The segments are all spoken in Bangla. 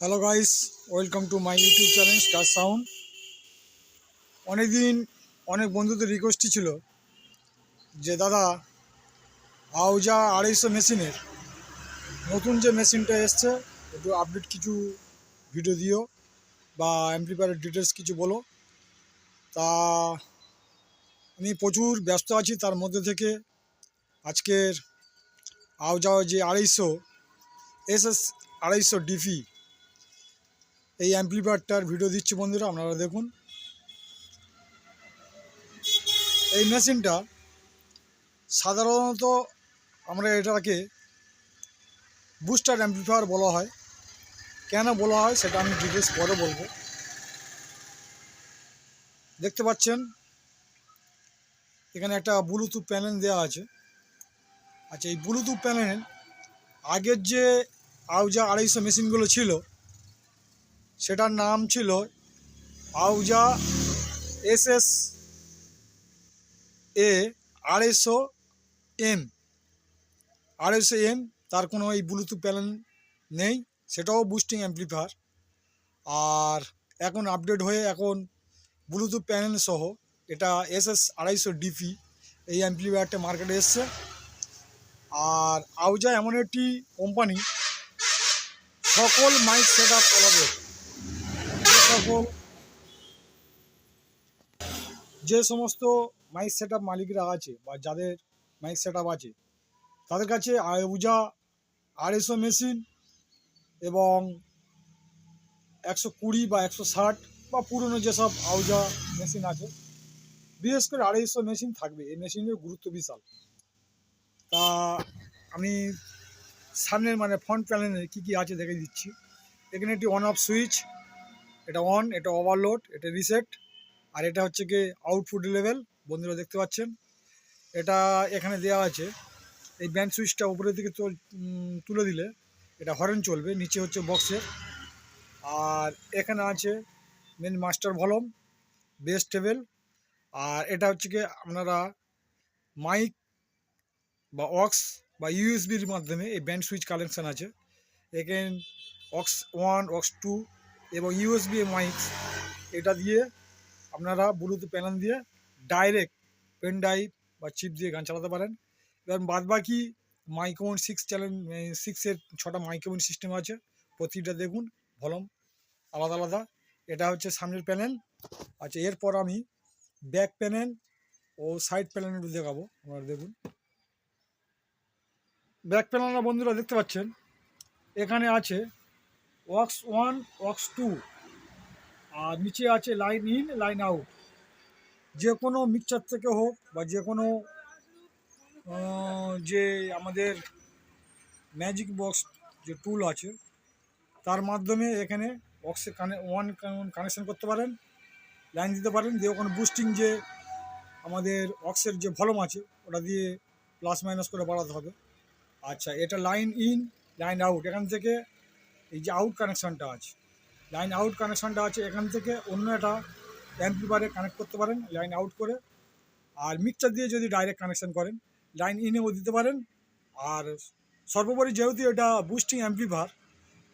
Hello guys welcome to my YouTube channel Star Sound অনেকদিন অনেক বন্ধুদের রিকোয়েস্টই ছিল যে, দাদা আউজা আড়াইশো মেশিনের নতুন যে মেশিনটা এসছে, একটু আপডেট কিছু ভিডিও দিও বা অ্যাম্প্লিফায়ারের ডিটেলস কিছু বলো। তা আমি প্রচুর ব্যস্ত আছি, তার মধ্যে থেকে আজকের আউজা যে আড়াইশো এস এস আড়াইশো ডিপি এই অ্যাম্প্লিফায়ারটার ভিডিও দিচ্ছি বন্ধুরা, আপনারা দেখুন। এই মেশিনটা সাধারণত আমরা এটাকে বুস্টার অ্যাম্প্লিফায়ার বলা হয়। কেন বলা হয় সেটা আমি ডিটেলস পরে বলব। দেখতে পাচ্ছেন, এখানে একটা ব্লুটুথ প্যানেল দেওয়া আছে। আচ্ছা এই ব্লুটুথ প্যানেল আগের যে আউজা আড়াইশো মেশিনগুলো ছিল সেটার নাম ছিল আউজা এস এস এ আড়াইশো এম। আড়াইশো এম, তার কোনো এই ব্লুটুথ প্যানেল নেই, সেটাও বুস্টিং অ্যাম্প্লিফায়ার আর এখন আপডেট হয়ে এখন ব্লুটুথ প্যানেল সহ এটা এস এস আড়াইশো ডিপি এই অ্যাম্প্লিফায়ারটা মার্কেটে এসছে। আর আউজা এমন একটি কোম্পানি সকল মাইক সেট আপ সকল যে সমস্ত মাইক সেট মালিকরা আছে বা যাদের মাইক সেট আছে, তাদের কাছে আউজা আড়াইশো মেশিন এবং একশো কুড়ি বা একশো ষাট বা পুরনো যেসব আউজা মেশিন আছে, বিশেষ করে আড়াইশো মেশিন থাকবে। এই মেশিনের গুরুত্ব বিশাল। তা আমি সামনের মানে ফ্রন্ট প্যানেলে কী কী আছে দেখে দিচ্ছি। এখানে একটি অন অফ সুইচ এটা অন এটা ওভারলোড এটা রিসেট আর এটা হচ্ছে কি আউটপুট লেভেল বন্ধুরা দেখতে পাচ্ছেন। এটা এখানে দেওয়া আছে, এই ব্যান্ড সুইচটা উপরের দিকে তোল- দিলে এটা হরেন চলবে, নিচে হচ্ছে বক্সের আর এখানে আছে main master volume bass treble আর এটা হচ্ছে কি আপনারা মাইক বা অক্স বা ইউএসবির মাধ্যমে এই ব্যান্ড সুইচ কালেকশান আছে। এখানে অক্স ওয়ান অক্স টু এবং ইউএসবি মাইক এটা দিয়ে আপনারা ব্লুটুথ প্যানেল দিয়ে ডাইরেক্ট পেন ড্রাইভ বা চিপ দিয়ে গান চালাতে পারেন। এবার বাদ বাকি মাইক্রোন সিক্স চ্যানেল সিক্সের ছটা মাইক্রোন সিস্টেম আছে, প্রতিটা দেখুন ভলম আলাদা আলাদা। এটা হচ্ছে সামনের প্যানেল আচ্ছা এরপর আমি ব্যাক প্যানেল ও সাইড প্যানেল একটু দেখাবো, আপনারা দেখুন। ব্যাক প্যানেলটা বন্ধুরা দেখতে পাচ্ছেন। এখানে আছে ওয়াক্স ওয়ান, ওয়াক্স টু। আর নিচে আছে লাইন ইন, লাইন আউট। যে কোনো মিক্সচার থেকে হোক বা যে কোনো যে আমাদের ম্যাজিক বক্স যে টুল আছে, তার মাধ্যমে এখানে বক্সে কানে, ওয়ান কানেকশন করতে পারেন, লাইন দিতে পারেন, দিয়ে ওখানে বুস্টিং যে আমাদের অক্সের যে ভলম আছে, ওটা দিয়ে প্লাস মাইনাস করে বাড়াতে হবে। আচ্ছা এটা লাইন ইন, লাইন আউট। এখান থেকে এই যে আউট কানেকশানটা আছে। লাইন আউট কানেকশানটা আছে এখান থেকে অন্য একটা অ্যাম্প্লিফায়ারে কানেক্ট করতে পারেন লাইন আউট করে। আর মিক্সচার দিয়ে যদি ডাইরেক্ট কানেকশান করেন লাইন ইনেও দিতে পারেন। আর সর্বোপরি যেহেতু এটা বুস্টিং অ্যাম্প্লিফায়ার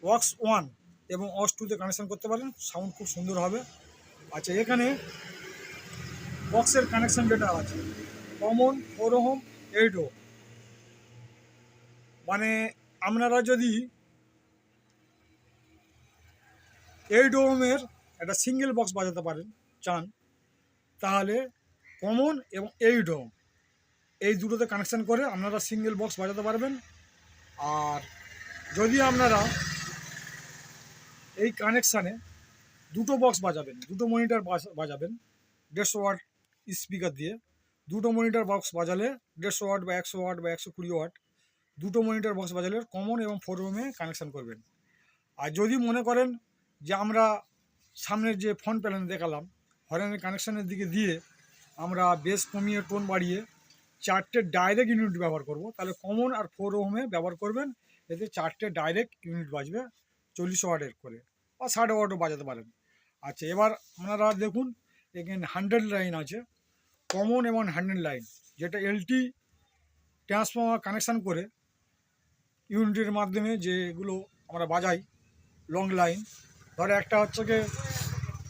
ওয়াক্স ওয়ান এবং অক্স টুতে কানেকশান করতে পারেন সাউন্ড খুব সুন্দর হবে। আচ্ছা এখানে বক্সের কানেকশান যেটা আছে। কমন ফোর ওহম এইট মানে আপনারা যদি এইট ওহমের একটা সিঙ্গেল বক্স বাজাতে পারেন, চান। তাহলে কমন এবং এইট ওহম এই দুটোতে কানেকশান করে আপনারা সিঙ্গেল বক্স বাজাতে পারবেন। আর যদি আপনারা এই কানেকশানে দুটো বক্স বাজাবেন, দুটো মনিটর বাজাবেন দেড়শো ওয়াট স্পিকার দিয়ে, দুটো মনিটর বক্স বাজালে দেড়শো ওয়াট বা একশো ওয়াট বা একশো কুড়ি ওয়াট দুটো মনিটর বক্স বাজালে কমন এবং ফোর রুমে কানেকশান করবেন। আর যদি মনে করেন যে আমরা সামনের যে ফোন প্যানেল দেখালাম হরেনের কানেকশানের দিকে দিয়ে আমরা বেস কমিয়ে টোন বাড়িয়ে চারটে ডাইরেক্ট ইউনিট ব্যবহার করব। তাহলে কমন আর ফোর ওহমে ব্যবহার করবেন, এতে চারটে ডাইরেক্ট ইউনিট বাজবে চল্লিশ ওয়াটের করে বা ষাট ওয়াটও বাজাতে পারেন। আচ্ছা এবার আপনারা দেখুন এখানে হান্ড্রেড লাইন আছে কমন এবং হান্ড্রেড লাইন যেটা এলটি ট্রান্সফর্মার কানেকশান করে ইউনিটের মাধ্যমে যেগুলো আমরা বাজাই লং লাইন ধরো একটা হচ্ছে কি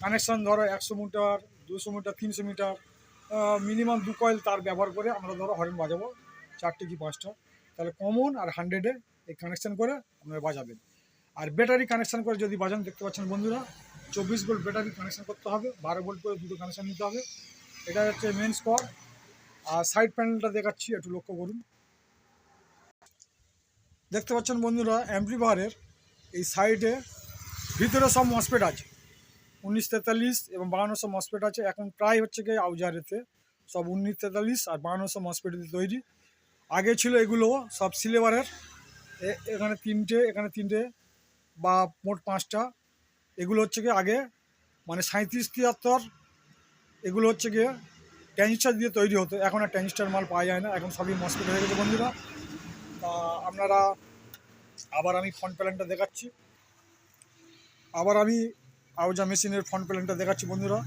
কানেকশান ধরো একশো মিটার দুশো মিটার, তিনশো মিটার মিনিমাম দু কয়েল তার ব্যবহার করে আমরা ধরো হরেন বাজাবো, চারটে কি পাঁচটা। তাহলে কমন আর হান্ড্রেডে এই কানেকশন করে আপনারা বাজাবেন। আর ব্যাটারি কানেকশান করে যদি বাজান, দেখতে পাচ্ছেন বন্ধুরা, চব্বিশ ভোল্ট ব্যাটারি কানেকশান করতে হবে, বারো ভোল্ট করে দুটো কানেকশান নিতে হবে। এটা হচ্ছে মেন স্কোয়ার আর সাইড প্যানেলটা দেখাচ্ছি, একটু লক্ষ্য করুন। দেখতে পাচ্ছেন বন্ধুরা অ্যাম্প্লিফায়ারের এই সাইডে ভিতরে সব মসপেট আছে। উনিশ তেতাল্লিশ এবং বাহান্নশো মসপেট আছে। এখন প্রায় হচ্ছে গিয়ে আউজারেতে সব উনিশ তেতাল্লিশ আর বাহান্নশো মসপেট তৈরি। আগে ছিল এগুলো সব সিলেবারের এ- এখানে তিনটে এখানে তিনটে বা মোট পাঁচটা। এগুলো হচ্ছে গিয়ে আগে মানে সাঁত্রিশ তিয়াত্তর এগুলো হচ্ছে গিয়ে ট্যানিস্টার দিয়ে তৈরি হতো। এখন আর ট্যানিস্টার মাল পাওয়া যায় না। এখন সবই মসপেট হয়ে গেছে বন্ধুরা। তা আপনারা, আবার আমি ফ্রন্ট প্যালেনটা দেখাচ্ছি। আবার আমি আউজা মেশিনের ফ্রন্ট প্যালেনটা দেখাচ্ছি বন্ধুরা।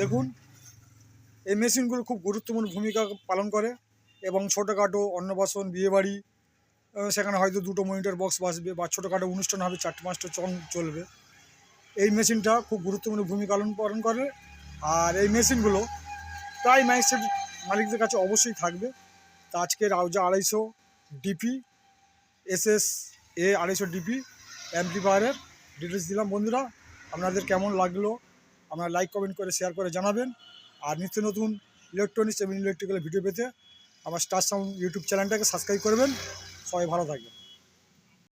দেখুন, এই মেশিনগুলো খুব গুরুত্বপূর্ণ ভূমিকা পালন করে এবং ছোটোখাটো অন্নপ্রাশন, বিয়েবাড়ি সেখানে হয়তো দুটো মনিটর বক্স বাসবে বা ছোটোখাটো অনুষ্ঠান হবে, চারটে পাঁচটা চং চলবে। এই মেশিনটা খুব গুরুত্বপূর্ণ ভূমিকা পালন করে আর এই মেশিনগুলো প্রায় মাইক্সেট মালিকদের কাছে অবশ্যই থাকবে। তা আজকের আউজা আড়াইশো ডিপি এসএস এ আড়াইশো ডিপি অ্যাম্পলিফায়ারের ডিটেলস দিলাম বন্ধুরা। আপনাদের কেমন লাগল? আপনারা লাইক কমেন্ট করে শেয়ার করে জানাবেন। আর নিত্য নতুন ইলেকট্রনিক্স এবং ইলেকট্রিক্যাল ভিডিও পেতে আমার স্টার সাউন্ড ইউটিউব চ্যানেলটাকে সাবস্ক্রাইব করবেন। সবাই ভালো থাকবেন।